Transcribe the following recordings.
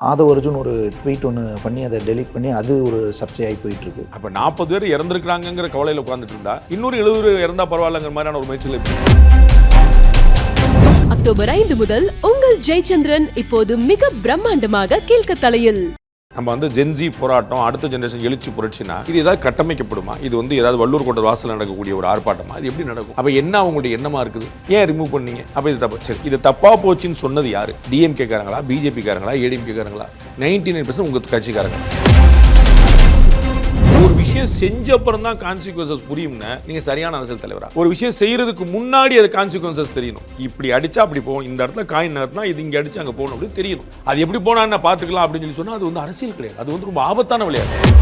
ஆதவ அர்ஜுன் ஒரு ட்வீட் ஒன்று பண்ணி அதை டெலீட் பண்ணி அது ஒரு சர்ச்சையாகி போயிட்டு இருக்கு அப்ப நாற்பது பேர் இறந்துருக்காங்கிற கவலையில உட்கார்ந்துட்டு இருந்தா இன்னொரு எழுபது பேர் இறந்தா பரவாயில்லங்கிற மாதிரியான ஒரு முயற்சியில் அக்டோபர் ஐந்து முதல் உங்கள் ஜெயச்சந்திரன் இப்போது மிக பிரம்மாண்டமாக கீழ்க்கத்தலையில். நம்ம வந்து ஜென்ஜி போராட்டம் அடுத்த ஜென்ரேஷன் எழுச்சி புரட்சினா இது ஏதாவது கட்டமைக்கப்படுமா? இது வந்து ஏதாவது வள்ளூர் கோட்டை வாசல் நடக்கக்கூடிய ஒரு ஆர்ப்பாட்டமா? இது எப்படி நடக்கும்? அப்போ என்ன அவங்களுடைய எண்ணமா இருக்குது? ஏன் ரிமூவ் பண்ணீங்க? அப்போ இது தப்பு. சரி இது தப்பா போச்சுன்னு சொன்னது யாரு? டிஎம்கே காரங்களா? பிஜேபி காரங்களா? ஏடிஎம்கே காரங்களா? நைன்டி நைன் பர்சன்ட் உங்க கட்சிக்காரங்க. விஷயம் செஞ்ச அப்புறம் தான் கான்சிக்வன்சஸ் புரியும்னா நீங்க சரியான அரசியல் தலைவரா? ஒரு விஷயம் செய்யறதுக்கு முன்னாடி அது கான்சிக்வன்சஸ் தெரியணும் இப்படி அடிச்சா அப்படி போகும். இந்த இடத்துல காயின் நகர்த்தினா இது இங்க அடிச்சு அங்க போகணும் அப்படின்னு தெரியணும் அது எப்படி போனா என்ன பாத்துக்கலாம் அப்படின்னு சொல்லி சொன்னா அது வந்து அரசியல் கிடையாது. அது வந்து ரொம்ப ஆபத்தான விளையாட்டு.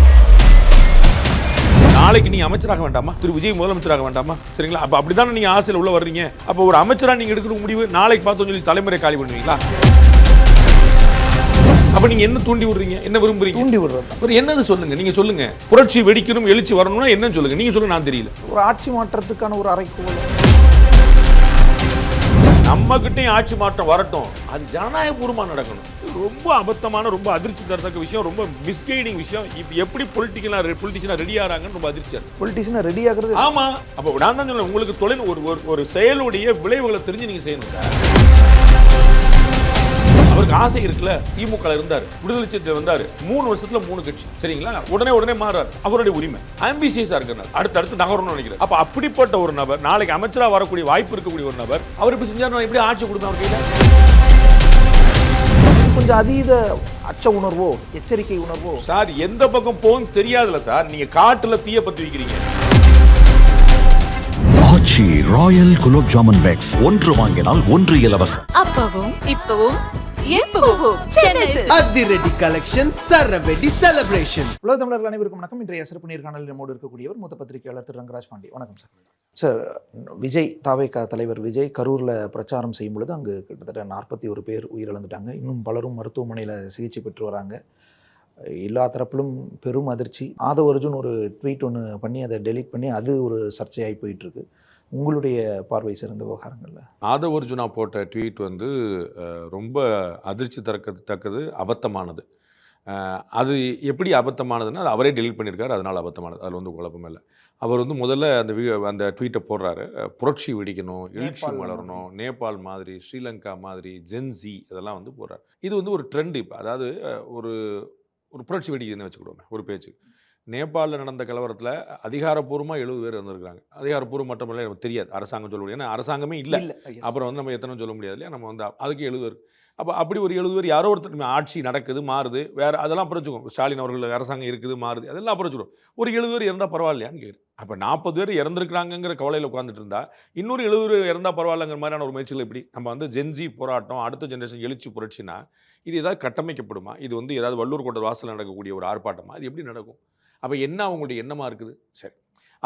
நாளைக்கு நீ அமைச்சராக வேண்டாமா? திரு. விஜய் முதலமைச்சராக வேண்டாமா? சரிங்களா? அப்ப அப்படிதானே நீங்க ஆசையில் உள்ள வர்றீங்க? அப்ப ஒரு அமைச்சரா நீங்க எடுக்கிற முடிவு நாளைக்கு பார்த்தோம் சொல்லி தலைமுறை காலி பண்ணுவீங்களா? அப்ப நீங்க என்ன தூண்டி விடுறீங்க? என்ன விரும்புறீங்க? தூண்டி விடுறது. ஒரு என்னது சொல்லுங்க? நீங்க சொல்லுங்க. புரட்சி வெடிக்கணும் எழுச்சி வரணும்னா என்னன்னு சொல்லுங்க. நீங்க சொல்லுங்க நான் தெரியல. ஒரு ஆட்சி மாற்றத்துக்கான ஒரு அறைக்கூவல் நம்ம கிட்டயும் ஆட்சி மாற்றம் வரட்டும். அது ஜனநாயகபூர்வமா நடக்கணும். ரொம்ப அபத்தமான ரொம்ப அதிர்ச்சி தரத்தக்க விஷயம் ரொம்ப மிஸ்கைடிங் விஷயம். இப்ப எப்படி பொலிட்டிக்கலா பொலிட்டிஷனா ரெடி ஆறாங்கன்னு ரொம்ப அதிர்ச்சியா இருக்கு பொலிட்டிஷியனை ரெடி ஆகுறது ஆமா. அப்ப நான் தான் சொல்ல உங்களுக்கு தொழில் ஒரு ஒரு- செயலுடைய விளைவுகளை தெரிஞ்சு நீங்க செய்யணும். அவருக்கு ஆசை இருக்குல்ல திமுக இருந்தார் விடுதலை சிறுத்தை வந்தாரு மூணு வருஷத்துல மூணு கட்சி. சரிங்களா? உடனே உடனே மாறார் அவருடைய உரிமை. ஆம்பிசியஸா இருக்கிறார். அடுத்து அடுத்து நகரணும்னு நினைக்கிறேன் அப்ப அப்படிப்பட்ட ஒரு நபர் நாளைக்கு அமைச்சரா வரக்கூடிய வாய்ப்பு இருக்கக்கூடிய ஒரு நபர் அவர் இப்படி செஞ்சாரு நான் எப்படி ஆட்சி கொடுத்தேன் அவர் கையில? கொஞ்சம் அதீத அச்ச உணர்வோ எச்சரிக்கை உணர்வோ. சார் எந்த பக்கம் போகும் தெரியாதுல சார். நீங்க காட்டுல தீய பத்தி வைக்கிறீங்க ஆச்சி ராயல் குலோப் ஜாமுன் பேக்ஸ். ஒன்று வாங்கினால் ஒன்று இலவசம். அப்பவும் இப்பவும். அதிரடி கலெக்ஷன் சரவெடி செலிப்ரேஷன். உலக தமிழர்கள் அனைவருக்கும் வணக்கம். இன்றைய சிறப்பு நேர்காணலில் நம்மோடு இருக்கக்கூடியவர் மூத்த பத்திரிகையாளர் திரு ரங்கராஜ் பாண்டி. வணக்கம் சார். சார் விஜய் தாவேகா தலைவர் விஜய் கரூரில் பிரச்சாரம் செய்யும் பொழுது அங்கு கிட்டத்தட்ட நாற்பத்தி ஒரு பேர் உயிரிழந்துட்டாங்க. இன்னும் பலரும் மருத்துவமனையில் சிகிச்சை பெற்று வராங்க. எல்லா தரப்பிலும் பெரும் அதிர்ச்சி. ஆதவ அர்ஜுன் ஒரு ட்வீட் ஒன்று பண்ணி அதை டெலீட் பண்ணி அது ஒரு சர்ச்சையாகி போயிட்டு இருக்கு. உங்களுடைய பார்வை சிறந்த விவகாரங்கள்ல? ஆதவ அர்ஜுனா போட்ட ட்வீட் வந்து ரொம்ப அதிர்ச்சி தரக்க தக்கது அபத்தமானது. அது எப்படி அபத்தமானதுன்னா அது அவரே டெலீட் பண்ணியிருக்காரு அதனால் அபத்தமானது. அதில் வந்து குழப்பம் இல்லை. அவர் வந்து முதல்ல அந்த வீ அந்த ட்வீட்டை போடுறாரு. புரட்சி வெடிக்கணும் எழுச்சி வளரணும் நேபாள் மாதிரி ஸ்ரீலங்கா மாதிரி ஜென்சி இதெல்லாம் வந்து போடுறாரு. இது வந்து ஒரு ட்ரெண்ட் இப்போ. அதாவது ஒரு ஒரு புரட்சி வெடிக்குதுன்னு வச்சுக்கிடுவோமே ஒரு பேச்சு. நேபாளில் நடந்த கலவரத்தில் அதிகாரப்பூர்வமாக எழுபது பேர் இருந்திருக்காங்க அதிகாரப்பூர்வம் மட்டும் நமக்கு தெரியாது. அரசாங்கம் சொல்ல முடியாது. ஏன்னா அரசாங்கமே இல்லை. இல்ல. அப்புறம் வந்து நம்ம எத்தனை சொல்ல முடியாது இல்லையா? நம்ம வந்து அதுக்கு எழுதுவர் அப்போ அப்படி ஒரு எழுபது பேர் யாரோ ஒருத்தர் ஆட்சி நடக்குது மாறுது வேற அதெல்லாம் வச்சுக்கோம் ஸ்டாலின் அவர்கள் அரசாங்கம் இருக்குது மாறுது அதெல்லாம் வச்சுக்கோம் ஒரு எழுபது பேர் இறந்தா பரவாயில்லையான்னு கேட்குறேன் அப்போ நாற்பது பேர் இறந்துருக்காங்கிற கவலையில் உட்காந்துட்டு இருந்தா இன்னொரு எழுபது பேர் இறந்தா பரவாயில்லங்கிற மாதிரியான ஒரு முயற்சிகள் எப்படி? நம்ம வந்து ஜென்ஜி போராட்டம் அடுத்த ஜெனரேஷன் எழுச்சி புரட்சினா இது ஏதாவது கட்டமைக்கப்படுமா? இது வந்து ஏதாவது வள்ளூர் கோட்டை வாசல் நடக்கக்கூடிய ஒரு ஆர்ப்பாட்டமா? இது எப்படி நடக்கும்? அப்போ என்ன அவங்களுடைய எண்ணமா இருக்குது? சரி.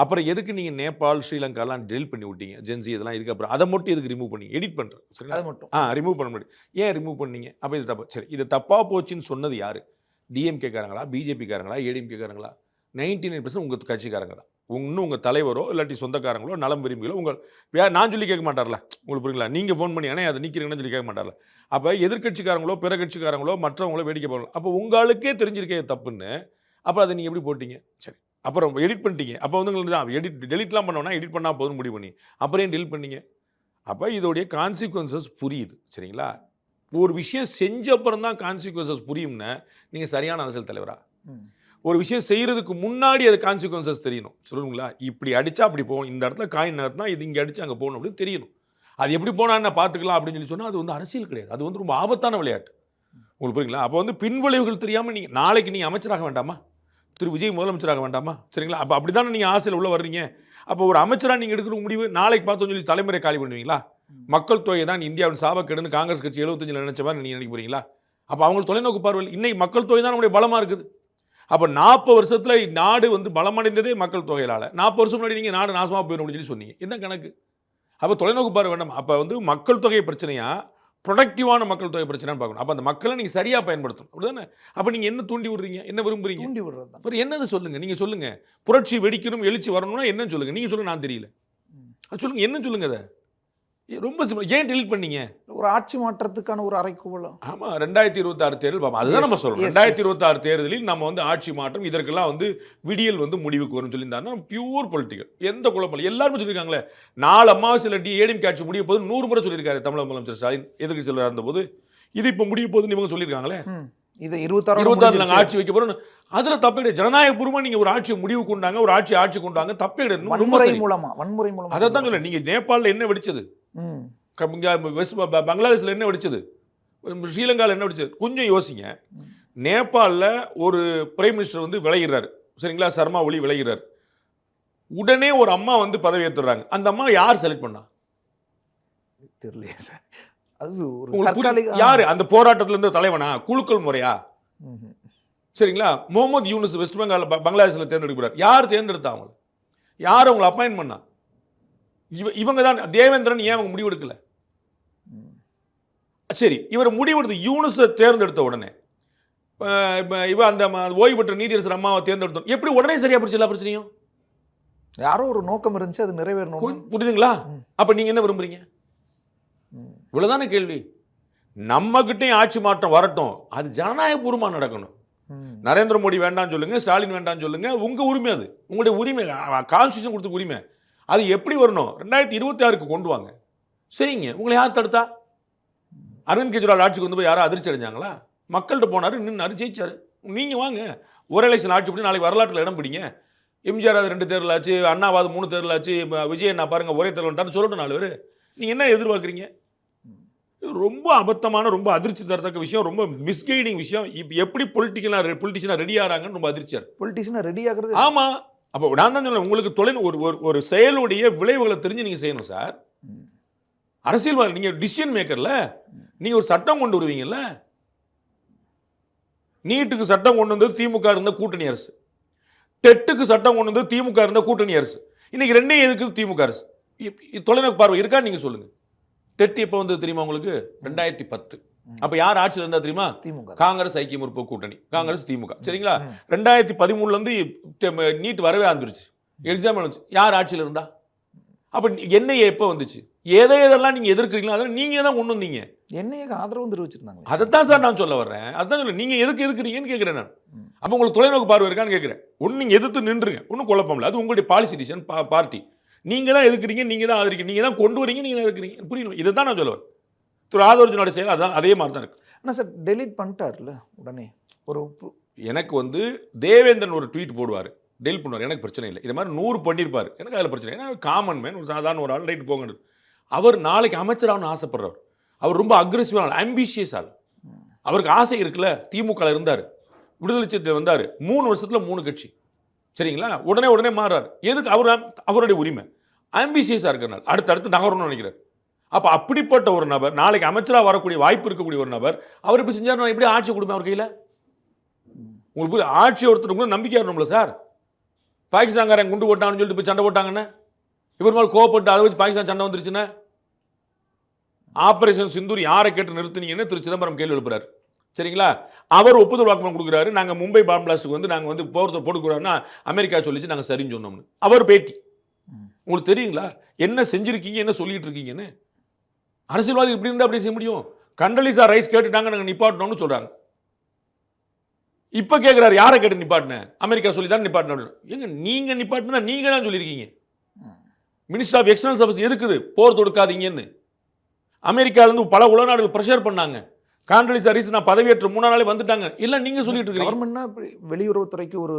அப்புறம் எதுக்கு நீங்கள் நேபாள் ஸ்ரீலங்காலாம் டெலிட் பண்ணி விட்டீங்க? ஜென்சி இதெல்லாம் இதுக்கப்புறம் அதை மட்டும் எதுக்கு ரிமூவ் பண்ணி எடிட் பண்ணுறேன் சரிங்களா? அது மட்டும். ஆ ரிமூவ் பண்ண முடியும் ஏன் ரிமூவ் பண்ணீங்க? அப்போ இது தப்பு. சரி இது தப்பாக போச்சுன்னு சொன்னது யார்? டிஎம்கே காரங்களா? பிஜேபி காரங்களா? ஏடிஎம்கே காரங்களா? நைன்டி நைன் பர்சன்ட் உங்கள் கட்சிக்காரங்க தான். இன்னும் உங்கள் தலைவரோ இல்லாட்டி சொந்தக்காரங்களோ நலம் விரும்பிகளோ உங்கள் வே நான் சொல்லி கேட்க மாட்டார்ல. உங்களுக்கு புரியுங்களா? நீங்கள் ஃபோன் பண்ணி ஆனால் அதை நிற்கிறீங்கன்னு சொல்லி கேட்க மாட்டார்ல. அப்போ எதிர்க்கட்சிக்காரங்களோ பிற கட்சிக்காரங்களோ மற்றவங்களோ வேடிக்கை பார்க்கலாம் அப்போ உங்களுக்கே தெரிஞ்சிருக்கே தப்புன்னு அப்புறம் அதை நீங்கள் எப்படி போட்டீங்க? சரி. அப்புறம் எடிட் பண்ணிட்டீங்க. அப்போ வந்து உங்களுக்கு தான் எடிட் டெலிட்லாம் பண்ணோன்னா எடிட் பண்ணால் போதும் முடிவு பண்ணி. அப்புறம் ஏன் டெலிட் பண்ணீங்க? அப்போ இதோடைய கான்சிக்வன்சஸ் புரியுது. சரிங்களா? ஒரு விஷயம் செஞ்ச அப்புறம் தான் கான்சிக்வன்சஸ் புரியும்னா நீங்கள் சரியான அரசியல் தலைவரா. ஒரு விஷயம் செய்யறதுக்கு முன்னாடி அது கான்சிக்வன்சஸ் தெரியணும். சொல்லுங்களா? இப்படி அடிச்சா அப்படி போகணும் இந்த இடத்துல காயின் நகர்த்தினா இது இங்கே அடிச்சு அங்கே போகணும் அப்படின்னு தெரியணும். அது எப்படி போனா என்ன பார்த்துக்கலாம் அப்படின்னு சொல்லி சொன்னால் அது வந்து அரசியல் கிடையாது. அது வந்து ரொம்ப ஆபத்தான விளையாட்டு. உங்களுக்கு புரியுங்களா? அப்போ வந்து பின்விளைவுகள் தெரியாமல் நீங்கள் நாளைக்கு நீங்கள் அமைச்சராக வேண்டாமா? திரு விஜய் முதலமைச்சராக வேண்டாமா? சரிங்களா? அப்போ அப்படி தானே நீங்கள் ஆசையில் உள்ள வர்றீங்க? அப்போ ஒரு அமைச்சராக நீங்கள் எடுக்கிற முடிவு நாளைக்கு பார்த்தோம் சொல்லி தலைமுறை காலி பண்ணுவீங்களா? மக்கள் தொகை தான் இந்தியாவின் சாபக்கேடுன்னு காங்கிரஸ் கட்சி எழுபத்தஞ்சில் நினைச்ச மாதிரி நீங்கள் நினைக்க போறீங்களா? அப்போ அவங்களுக்கு தொலைநோக்கு பார்வையில் இன்னைக்கு மக்கள் தொகை தான் நம்முடைய பலமாக இருக்குது. அப்போ நாற்பது வருஷத்துல நாடு வந்து பலமடைந்ததே மக்கள் தொகையிலால நாற்பது வருஷம் முன்னாடி நீங்கள் நாடு நாசமாக போயிடும் அப்படின்னு சொல்லி சொன்னீங்க. என்ன கணக்கு? அப்போ தொலைநோக்கு பார்வை வேண்டாம்? அப்போ வந்து மக்கள் தொகை பிரச்சனையா? ப்ரொடக்டிவான மக்கள் தொகை பிரச்சனைன்னு பார்க்கணும். அப்போ அந்த மக்களை நீங்கள் சரியாக பயன்படுத்தணும். அப்படிதானே? அப்போ நீங்கள் என்ன தூண்டி விடுறீங்க? என்ன விரும்புறீங்க? தூண்டி விடுறது அப்புறம் என்னது சொல்லுங்க? நீங்க சொல்லுங்க. புரட்சி வெடிக்கணும் எழுச்சி வரணும்னா என்ன சொல்லுங்க. நீங்க சொல்லுங்க நான் தெரியல. அது சொல்லுங்க என்ன சொல்லுங்க அதை? ரொம்ப சிம்பிள் ஏன் delete பண்ணீங்க? ஒரு ஆட்சி மாற்றத்துக்கான ஒரு அறைக்கூவலம் ஆமா ரெண்டாயிரத்தி இருபத்தாறு தேர்தல் பாப்போம் அதுதான் நம்ம yes, ரெண்டாயிரத்தி. இருபத்தாறு தேர்தலில் நம்ம வந்து ஆட்சி மாற்றம் இதற்கெல்லாம் வந்து விடியல் வந்து முடிவுக்கு வரும்னு சொல்லியிருந்தாருன்னா பியூர் பொலிட்டிக்கல் எந்த குழப்பம் இல்லை. எல்லாருமே சொல்லியிருக்காங்களே நாலு அமாவாசையில் டி ஏடிஎம் ஆட்சி முடிய போது நூறு முறை சொல்லியிருக்காரு தமிழக முதலமைச்சர் ஸ்டாலின் எதிர்க்கு செல்வராக இருந்தபோது. இது இப்போ முடிய போகுதுன்னு இவங்க சொல்லியிருக்காங்களே. இது இருபத்தாறு இருபத்தாறு நாங்கள் ஆட்சி வைக்க போறோம் அதுல தப்பே கிடையாது. ஜனநாயகபூர்வமா நீங்க ஒரு ஆட்சியை முடிவு கொண்டாங்க ஒரு ஆட்சி ஆட்சி கொண்டாங்க தப்பே கிடையாது. வன்முறை சரி. மூலமா வன்முறை மூலமா. அதை தான் சொல்ல நீங்க நேபாளில் என்ன வெடிச்சது? வெஸ்ட் ப- பங்களாதேஷ்ல என்ன வெடிச்சது? ஸ்ரீலங்காவில் என்ன வெடிச்சது? கொஞ்சம் யோசிங்க. நேபாளில் ஒரு பிரைம் மினிஸ்டர் வந்து விளையிறாரு சரிங்களா? சர்மா ஒளி விளையிறாரு உடனே ஒரு அம்மா வந்து பதவி ஏத்துறாங்க. அந்த அம்மா யார் செலக்ட் பண்ணா? தெரியலையே சார். அது ஒரு யாரு? அந்த போராட்டத்துல இருந்த தலைவனா? குழுக்கள் முறையா. சரிங்களா? முகமது யூனுஸ் வெஸ்ட் பெங்கால் பங்களாதேஷ்ல தேர்ந்தெடுக்கிறார் யார் தேர்ந்தெடுத்தா அவங்க யார் அவங்களை அப்பாயின் பண்ணா? இவ இவங்க தான் தேவேந்திரன் ஏன் அவங்க முடிவெடுக்கல. சரி இவர் முடிவெடுத்து யூனுஸை தேர்ந்தெடுத்த உடனே இவ அந்த ஓய்வு பெற்ற நீதியரசர் அம்மாவை தேர்ந்தெடுத்தோம். எப்படி உடனே சரியா போச்சு எல்லா பிரச்சனையும்? யாரோ ஒரு நோக்கம் இருந்துச்சு அது நிறைவேறணும் புரி- புரியுதுங்களா. அப்ப நீங்க என்ன விரும்புறீங்க? ம். இவ்வளவுதானே கேள்வி. நம்ம கிட்டயும் ஆட்சி மாற்றம் வரட்டும். அது ஜனநாயகபூர்வமா நடக்கணும். நரேந்திர மோடி வேண்டாம்னு சொல்லுங்க ஸ்டாலின் வேண்டாம்னு சொல்லுங்க உங்க உரிமை அது. உங்களுடைய உரிமை கான்ஸ்டியூஷன் கொடுத்த உரிமை. அது எப்படி வரணும்? ரெண்டாயிரத்தி இருபத்தி ஆறுக்கு கொண்டு வாங்க. செய்யுங்க. உங்களை யார் தடுத்தா? அரவிந்த் கெஜ்ரிவால் ஆட்சிக்கு வந்து போய் யாரும் அதிர்ச்சி அடைஞ்சாங்களா? மக்கள்கிட்ட போனாரு நின்னாரு ஜெயிச்சாரு. நீங்க வாங்க. ஒரு எலெக்ஷன் ஆட்சி பண்ணி நாளைக்கு வரலாற்றில் இடம் பிடிங்க. எம்ஜிஆர் அது ரெண்டு தேர்தல் ஆச்சு அண்ணாவாது மூணு தேர்தல் ஆச்சு இப்ப விஜய் நான் பாருங்க ஒரே தேர்தல் வந்துட்டாருன்னு சொல்லட்டும் நாலு பேர். நீங்க என்ன எதிர்பார்க்குறீங்க? இது ரொம்ப அபத்தமான ரொம்ப அதிர்ச்சி தரத்தக்க விஷயம் ரொம்ப மிஸ்கைடிங் விஷயம். இப்போ எப்படி பொலிட்டிக்கலாக பொலிட்டிஷனாக ரெடி ஆகிறாங்கன்னு ரொம்ப அதிர்ச்சியா இருக்கு. பொலிட்டிஷியனா ரெடி ஆகுறது ஆமா. அப்போ நான் தான் சொல்ல உங்களுக்கு தொழில் ஒரு ஒரு ஒரு செயலுடைய விளைவுகளை தெரிஞ்சு நீங்க செய்யணும் சார். அரசியல்வாதி நீங்க டிசிஷன் மேக்கர்ல நீங்க ஒரு சட்டம் கொண்டு வருவீங்கல்ல? நீட்டுக்கு சட்டம் கொண்டு வந்தது திமுக இருந்த கூட்டணி அரசு. டெட்டுக்கு சட்டம் கொண்டு வந்தது திமுக இருந்த கூட்டணி அரசு. இன்னைக்கு ரெண்டையும் எதுக்கு திமுக அரசு? தொலைநோக்கு பார்வை இருக்கா? நீங்க சொல்லுங்க. டெட் எப்போ வந்தது தெரியுமா உங்களுக்கு? ரெண்டாயிரத்தி பத்து. அப்ப யார் ஆட்சியில் இருந்தா தெரியுமா? திமுக காங்கிரஸ் ஐக்கிய முற்போக்கு கூட்டணி. காங்கிரஸ் திமுக. சரிங்களா. ரெண்டாயிரத்தி பதிமூணுல இருந்து நீட் வரவே ஆரம்பிச்சிருச்சு. எக்ஸாம் வந்துச்சு யார் ஆட்சியில் இருந்தா? அப்ப என்ஐஏ எப்போ வந்துச்சு? எதை எதெல்லாம் நீங்க எதிர்க்கிறீங்களோ அதெல்லாம் நீங்க தான் கொண்டு வந்தீங்க. என்னையே ஆதரவு தெரிவிச்சிருந்தாங்க அதைத்தான் சார் நான் சொல்ல வர்றேன். அதான் சொல்ல நீங்க எதுக்கு எதுக்குறீங்கன்னு கேட்கிறேன் நான். அப்ப உங்களுக்கு தொலைநோக்கு பார்வை இருக்கான்னு கேட்கிறேன் ஒண்ணு நீங்க எதிர்த்து நின்றுங்க ஒன்றும் குழப்பம் இல்லை. அது உங்களுடைய பாலிசி டிசிஷன் பார்ட்டி நீங்க தான் எதுக்குறீங்க நீங்க தான் ஆதரிக்கிறீங்க. நீங்க தான் கொண்டு வரீங்க நீங்க தான் எதுக்குறீங்க புரியல இதை தான் நான் சொல்ல வரேன் திரு ஆதவர்ஜனோட செயல் அதான் அதே மாதிரி தான் இருக்கு. ஆனால் சார் டெலீட் பண்ணிட்டார்ல உடனே. ஒரு எனக்கு வந்து தேவேந்திரன் ஒரு ட்வீட் போடுவார். டெல் பண்ணுவார். எனக்கு பிரச்சனை இல்லை. இது மாதிரி நூறு பண்ணியிருப்பார் எனக்கு அதில் பிரச்சனை. ஏன்னா காமன் மேன் ஒரு சாதாரண ஒரு ஆள் ரைட் போங்க அவர் நாளைக்கு அமைச்சராகனு ஆசைப்படுறவர் அவர் ரொம்ப அக்ரெசிவான ஆம்பிஷியஸ் ஆள் அவருக்கு ஆசை இருக்குல்ல திமுகவில் இருந்தார். விடுதலை சிறுத்தை வந்தார். மூணு வருஷத்தில் மூணு கட்சி. சரிங்களா? உடனே உடனே மாறார் எதுக்கு? அவர் அவருடைய உரிமை. ஆம்பிஷியஸாக இருக்கிறனால. அடுத்து அடுத்து நகரணும்னு நினைக்கிறார். அப்போ அப்படிப்பட்ட ஒரு நபர் நாளைக்கு அமைச்சராக வரக்கூடிய வாய்ப்பு இருக்கக்கூடிய ஒரு நபர் அவர் இப்படி செஞ்சார் நான் எப்படி ஆட்சி கொடுப்பேன் அவர் கையில்? உங்களுக்கு? ஆட்சி ஒருத்தருக்கு கூட நம்பிக்கை வரணும்ல சார்? பாகிஸ்தான்காரன் குண்டு போட்டான்னு சொல்லிட்டு போய் சண்டை போட்டாங்கன்னு இவர் மேலே கோவப்பட்டு அதை வச்சு பாகிஸ்தான் சண்டை வந்துருச்சுன்னா ஆபரேஷன் சிந்தூர் யாரை கேட்டு நிறுத்துனீங்கன்னு திரு சிதம்பரம் கேள்வி எழுப்புறாரு. சரிங்களா? அவர் ஒப்புதல் வாக்குமூலம் கொடுக்குறாரு. நாங்கள் மும்பை பாம் பிளாஸ்ட்டுக்கு வந்து நாங்கள் வந்து போகிறத போட்டுக்கிறோம்னா அமெரிக்கா சொல்லிச்சு நாங்கள் சரின்னு சொன்னோம்னு. அவர் பேட்டி. உங்களுக்கு தெரியுங்களா? என்ன செஞ்சிருக்கீங்க என்ன சொல்லிட்டு இருக்கீங்கன்னு? அரசியல்வாதி இப்படி இருந்தால் அப்படி செய்ய முடியும்? கண்டலிசா ரைஸ் கேட்டுட்டாங்க நாங்கள் நிப்பாட்டணும்னு சொல்கிறாங்க இப்போ கேட்குறாரு யாரை கேட்டு நிப்பாட்டினேன் அமெரிக்கா சொல்லி தான் நிப்பாட்டினோம் எங்க நீங்கள் நிப்பாட்டினா நீங்கள் தான் சொல்லியிருக்கீங்க. மினிஸ்டர் ஆஃப் எக்ஸ்டர்னல் சர்வீஸ் எதுக்குது? போர் தொடுக்காதீங்கன்னு. அமெரிக்காவிலேருந்து பல உலக நாடுகள் ப்ரெஷர் பண்ணாங்க. காண்டலிசா ரைஸ் நான் பதவியேற்ற மூணு நாளே வந்துட்டாங்க. இல்லை நீங்கள் சொல்லிட்டு இருக்கீங்க கவர்மெண்ட்னா வெளியுறவுத்துறைக்கு ஒரு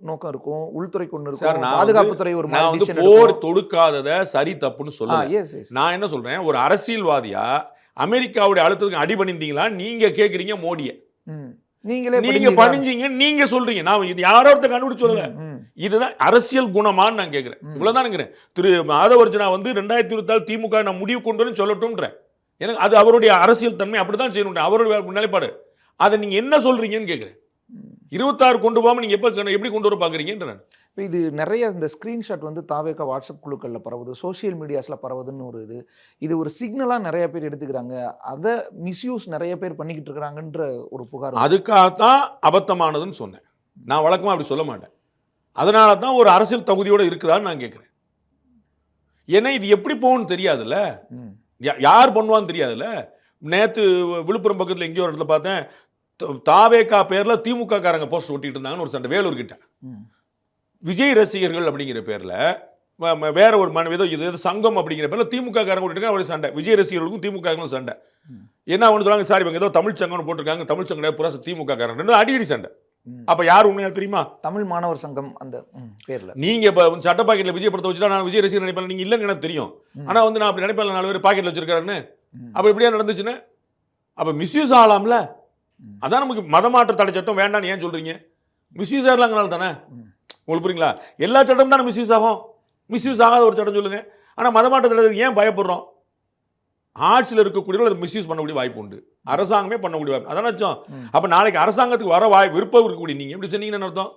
நோக்கம் இருக்கும் ஒன்று சார், இருக்கும் பாதுகாப்புத்துறை ஒரு நான் வந்து போர். தொடுக்காதத சரி தப்புன்னு சொல்லுவேன் நான் என்ன சொல்றேன் ஒரு அரசியல்வாதியா அமெரிக்காவுடைய அழுத்தத்துக்கு அடிபணிந்தீங்களா நீங்க கேக்குறீங்க மோடியை. நீங்களே நீங்க? பணிஞ்சீங்க நீங்க சொல்றீங்க. நான் இது யாரோ ஒருத்தர் கண்டுபிடிச்சு ம். இதுதான் அரசியல் குணமான்னு நான் கேட்கிறேன் ம். இவ்வளவுதானுங்கிறேன். திரு மாதவர்ஜனா வந்து ரெண்டாயிரத்தி இருபத்தாறு திமுக நான் முடிவு கொண்டு வரேன்னு சொல்லட்டும்ன்றேன். எனக்கு அது அவருடைய அரசியல் தன்மை அப்படிதான் செய்யணும் அவருடைய நிலைப்பாடு. அதை நீங்க என்ன சொல்றீங்கன்னு கேட்கிறேன் இருபத்தாறு கொண்டு போகாம நீங்க எப்ப எப்படி கொண்டு வர பாக்குறீங்கன்ற இப்ப இது நிறைய இந்த ஸ்க்ரீன்ஷாட் வந்து தாவேக்கா வாட்ஸ்அப் குழுக்களில் பரவுது சோஷியல் மீடியாஸில் பரவுதுன்னு ஒரு இது. இது ஒரு சிக்னலாக நிறைய பேர் எடுத்துக்கிறாங்க. அதை மிஸ்யூஸ் நிறைய பேர் பண்ணிக்கிட்டு இருக்கிறாங்கன்ற ஒரு புகார். அதுக்காகத்தான் அபத்தமானதுன்னு சொன்னேன். நான் வழக்கமா அப்படி சொல்ல மாட்டேன். அதனால தான் ஒரு அரசியல் தகுதியோட இருக்குதான்னு நான் கேட்குறேன் ஏன்னா இது எப்படி போகும்னு தெரியாதுல்ல? யார் பண்ணுவான்னு தெரியாதுல்ல? நேத்து விழுப்புரம் பக்கத்துல எங்கேயோ ஒரு இடத்துல பார்த்தேன். த- தாவேகா பேர்ல திமுக காரங்க போஸ்டர் ஒட்டிட்டு இருந்தாங்கன்னு ஒரு சண்டை. வேலூர் கிட்ட. விஜய் ரசிகர்கள் அப்படிங்கிற பேர்ல வேற ஒரு மன ஏதோ இது ஏதோ சங்கம் அப்படிங்கிற பேர்ல திமுக காரங்க போட்டுருக்காங்க அவரு சண்டை. விஜய் ரசிகர்களுக்கும் திமுக காரங்களும் சண்டை. என்ன அவனு சொல்றாங்க? சார் இவங்க ஏதோ தமிழ் சங்கம்னு போட்டிருக்காங்க. தமிழ் சங்கம் புரா திமுக காரங்க ரெண்டு அடிக்கடி சண்டை. அப்ப யார் உண்மையா தெரியுமா? தமிழ் மாணவர் சங்கம் அந்த பேர்ல. நீங்க இப்ப சட்ட பாக்கெட்ல விஜய் படத்தை வச்சுட்டா நான் விஜய் ரசிகர் நினைப்பேன் நீங்க இல்லைன்னு எனக்கு தெரியும். ஆனா வந்து நான் அப்படி நினைப்பேன் நாலு பேர் பாக்கெட்ல வச்சிருக்காருன்னு. அப்ப இப்படியா நடந்துச்சுன்னு? அப்ப மிஸ்யூஸ் ஆகலாம்ல. அதான் நமக்கு மதமாற்ற தடை சட்டம் வேண்டாம்னு ஏன் சொல்றீங்க? மிஸ்யூஸ் ஆகலாங்கனால தானே. உங்களுக்கு புரியுங்களா? எல்லா சட்டமும் தானே மிஸ்யூஸ் ஆகும். மிஸ்யூஸ் ஆகாத ஒரு சட்டம் சொல்லுங்க. ஆனா மதமாற்ற தடை ஏன் பயப்படுறோம்? ஆட்சியில் இருக்கக்கூடியவர்கள் அதை மிஸ்யூஸ் பண்ணக்கூடிய வாய்ப்பு உண்டு. அரசாங்கமே பண்ணக்கூடிய வாய்ப்பு. அதான் அர்த்தம்? ம். அப்ப நாளைக்கு அரசாங்கத்துக்கு வர வாய் விருப்பம் இருக்கக்கூடிய நீங்க எப்படி சொன்னீங்கன்னு அர்த்தம்?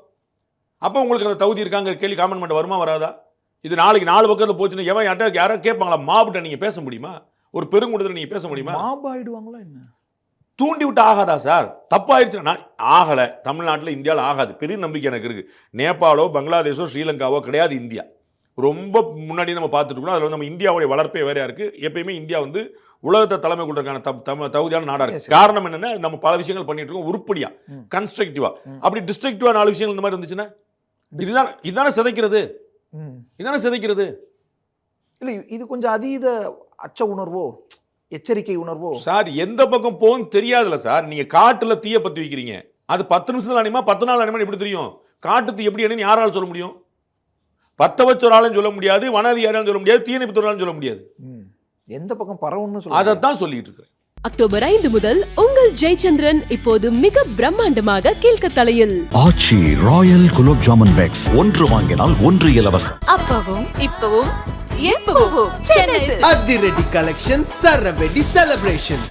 அப்போ உங்களுக்கு அந்த தகுதி இருக்காங்க கேள்வி காமெண்ட் பண்ண வருமா வராதா? இது நாளைக்கு நாலு பக்கத்துல போச்சுன்னா எவன் யார்ட்ட யாரோ கேட்பாங்களா? மாப்பிட்ட நீங்க பேச முடியுமா? ஒரு பெருங்குடத்தில் நீங்க பேச முடியுமா? மாப் ஆயிடுவாங்களா என்ன? தூண்டி விட்டு ஆகாதா சார்? தப்பாயிருச்சுன்னா நான் ஆகலை. தமிழ்நாட்டில் இந்தியாவில் ஆகாது. பெரிய நம்பிக்கை எனக்கு இருக்கு. நேபாளோ பங்களாதேஷோ ஸ்ரீலங்காவோ கிடையாது இந்தியா. ரொம்ப முன்னாடி நம்ம பார்த்துட்டு அதில் வந்து நம்ம இந்தியாவுடைய வளர்ப்பே வேறையா இருக்கு. எப்பயுமே இந்தியா வந்து உலகத்தை தலைமை கொள்றதுக்கான தகுதியான நாடா Yes, இருக்கு sir. காரணம் என்னன்னா நம்ம பல விஷயங்கள் பண்ணிட்டு இருக்கோம். உருப்படியா. ம். கன்ஸ்ட்ரக்டிவா ம். அப்படி டிஸ்ட்ரக்டிவா நாலு விஷயங்கள் இந்த மாதிரி இருந்துச்சுன்னா? இதுதான் இதுதானே சிதைக்கிறது. இதுதானே சிதைக்கிறது? இல்ல இது கொஞ்சம் அதீத அச்ச உணர்வோ? எச்சரிக்கை உணர்வோ? சார் எந்த பக்கம் போகும்னு தெரியாதுல்ல சார். நீங்க காட்டுல தீய பத்தி வைக்கிறீங்க. அது பத்து நிமிஷத்துல அனிமா பத்து நாள் அனிமா எப்படி தெரியும்? காட்டு தீ எப்படி என்னன்னு யாரால சொல்ல முடியும்? பத்த வச்ச ஒரு ஆளும் சொல்ல முடியாது வன அதிகாரியாலும் சொல்ல முடியாது தீயணைப்பு சொல்ல முடியாது. ம். எந்த பக்கம் பரவும்னு சொல்லுங்க அதைத்தான் சொல்லிட்டு இருக்கிறேன் அக்டோபர் ஐந்து முதல் உங்கள் ஜெயச்சந்திரன் இப்போது மிக பிரம்மாண்டமாக கீழ்க்கத்தலையில் ஆச்சி ராயல் குலோப் ஜாமுன் பேக்ஸ். ஒன்று வாங்கினால் ஒன்று இலவசம். அப்பவும் இப்பவும் அதிரடி கலெக்ஷன் சரவெடி செலிப்ரேஷன்